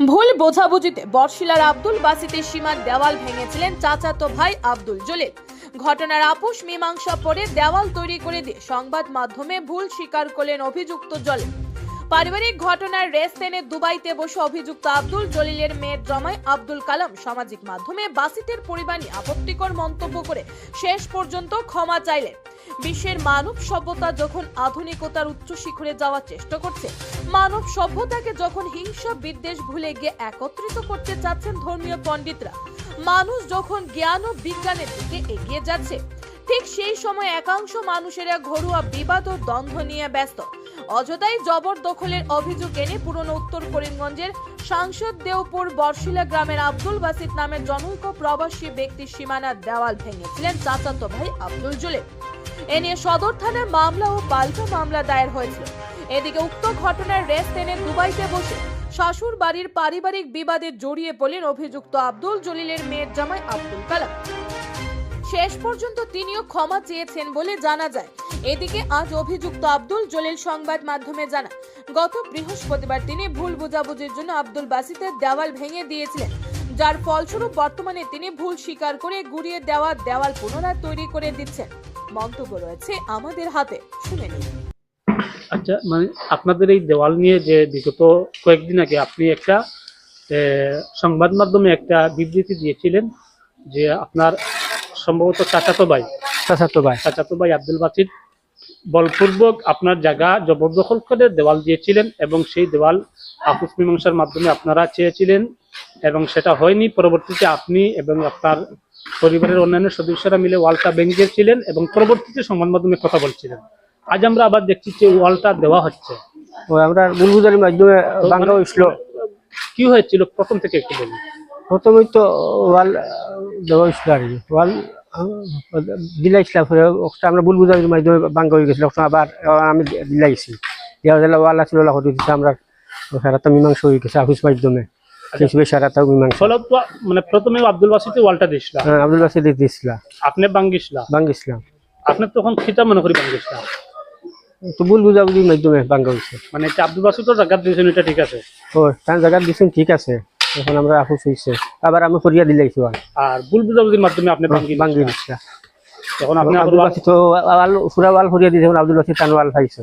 ভুল বোঝাবুঝিতে বর্ষিলার আব্দুল বাসিতে সীমার দেওয়াল ভেঙেছিলেন চাচাতো ভাই আব্দুল জলিল। ঘটনার আপোষ মীমাংসা পরে দেওয়াল তৈরি করে দিয়ে সংবাদ মাধ্যমে ভুল স্বীকার করলেন অভিযুক্ত জলিল। পারিবারিক ঘটনার রেস টেনে দুবাইতে বসে অভিযুক্ত আব্দুল জলিলের মেয়ের জমাই আব্দুল কালাম সামাজিক মাধ্যমে বাসিতের পরিবার নিয়ে আপত্তিকর মন্তব্য করে শেষ পর্যন্ত ক্ষমা চাইলেন। বিশ্বের মানব সভ্যতা যখন আধুনিকতার উচ্চ শিখরে যাওয়ার চেষ্টা করছে, মানব সভ্যতাকে যখন হিংসা বিদ্বেষ ভুলে গিয়ে একত্রিত করতে চাচ্ছেন ধর্মীয় পণ্ডিতরা, মানুষ যখন জ্ঞান ও বিজ্ঞানের দিকে এগিয়ে যাচ্ছে ঠিক সেই সময় একাংশ মানুষেরা ঘরোয়া বিবাদ ও দ্বন্দ্ব নিয়ে ব্যস্ত। অযথাই জবরদখলের অভিযোগ এনে পুরনো উত্তর করিমগঞ্জের সাংসদ দেওপুর বর্ষিলা গ্রামের আব্দুল বাসিত নামের জনৈক প্রবাসী ব্যক্তি সীমানার দেওয়াল ভেঙেছিলেন চাচাতো ভাই আব্দুল জুলের। এ নিয়ে সদর থানার মামলা ও পাল্টা মামলা দায়ের হয়েছিল। এদিকে উক্ত ঘটনার রেস টেনে দুবাইতে বসে শাশুর বাড়ির পারিবারিক বিবাদে জড়িয়ে পড়লেন অভিযুক্ত আব্দুল জলিলের মেয়ের জামাই আব্দুল কালাম। শেষ পর্যন্ত তিনিও ক্ষমা চেয়েছেন বলে জানা যায়। এদিকে আজ অভিযুক্ত আব্দুল জলিল সংবাদ মাধ্যমে জানা গত বৃহস্পতিবার তিনি ভুল বোঝাবুঝির জন্য আব্দুল বাসিতের দেওয়াল ভেঙে দিয়েছিলেন। যার ফলস্বরূপ বর্তমানে তিনি ভুল স্বীকার করে গুড়িয়ে দেওয়া দেওয়াল পুনরায় তৈরি করে দিচ্ছেন। মন্তব্য রয়েছে আমাদের হাতে, শুনে নিন। আচ্ছা মানে আপনাদের এই দেওয়াল নিয়ে যে বিগত কয়েকদিন আগে আপনি একটা সংবাদ মাধ্যমে একটা বিবৃতি দিয়েছিলেন যে আপনার সম্ভবত চাচাতো ভাই। চাচাতো ভাই। চাচাতো ভাই আব্দুল বাসিদ বলপূর্বক আপনার জায়গা জবরদখল করে দেওয়াল দিয়েছিলেন এবং সেই দেওয়াল আপুস মীমাংসার মাধ্যমে আপনারা চেয়েছিলেন এবং সেটা হয়নি। পরবর্তীতে আপনি এবং আপনার পরিবারের অন্যান্য সদস্যরা মিলে ওয়ালটা ভেঙেছিলেন এবং পরবর্তীতে সংবাদ মাধ্যমে কথা বলছিলেন। আজ আমরা আবার দেখছি যে ওয়ালটা দেওয়া হচ্ছে। আমরা বুলবুজারির মাধ্যমে বাংলা হয়েছিল কি হয়েছিল? প্রথম থেকে একটু বলুন। প্রথমেই তো ওয়াল দেওয়া হয়েছিল আর কি। ওয়াল দিলাইছিলাম আমরা বুলবুজারির মাধ্যমে বাংলা হয়ে গেছিল। আবার আমি দিলাইছি। দেওয়া দিলে ওয়াল আছিল ওলা হতে দিচ্ছে আমরা সারাটা মীমাংসা হয়ে গেছে অফিস মাধ্যমে। মীমাংসা। মানে প্রথমে আব্দুল বাসিতে ওয়ালটা দিয়েছিলাম হ্যাঁ, আব্দুল বাসিদ দিয়েছিলাম আপনি বাঙ্গিসলা বাঙ্গিছিলাম আপনি তখন খিতা মনে করি বাঙ্গিসলা তো বুলবুজারির মাধ্যমে হয়েছে। মানে জায়গা দিয়েছেন এটা ঠিক আছে? ও তার জায়গা দিচ্ছেন ঠিক আছে। এখন আমরা আফুস হয়েছে আবার আমি ফরিয়া দিলে ওয়াল আর বুলবুল বুঝাবুঝির মাধ্যমে আপনি বাঙ্গি বাঙ্গি তখন আপনি আব্দুল বাসি তো ওয়াল পুরা ওয়াল ফরিয়া দিয়েছে আব্দুল বাসি তান ওয়াল পাইছে।